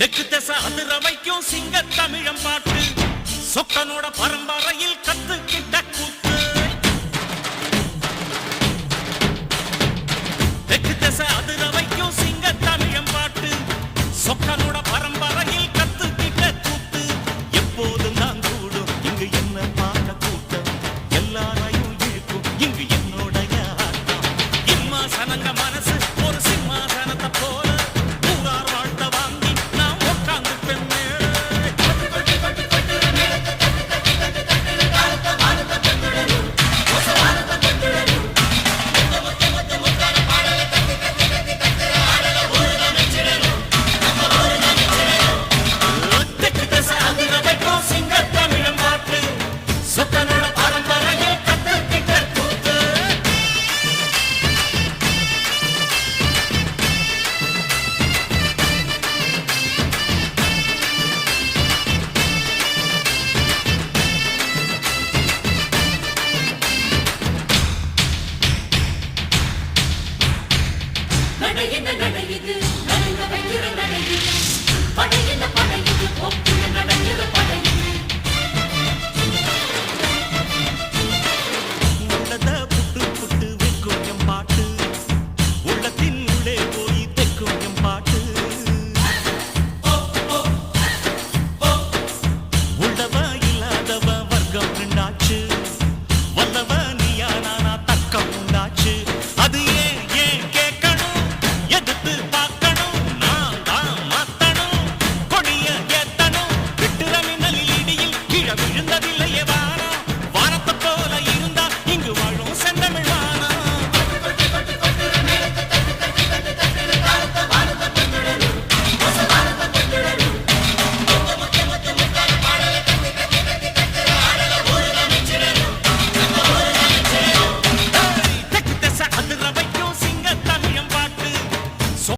தெற்கு திசை அதிர வைக்கும் சிங்க தமிழம் பாட்டு சொக்கனோட பரம்பரையில் கத்துக்கிட்டு நடையுது நடையுது நடையுது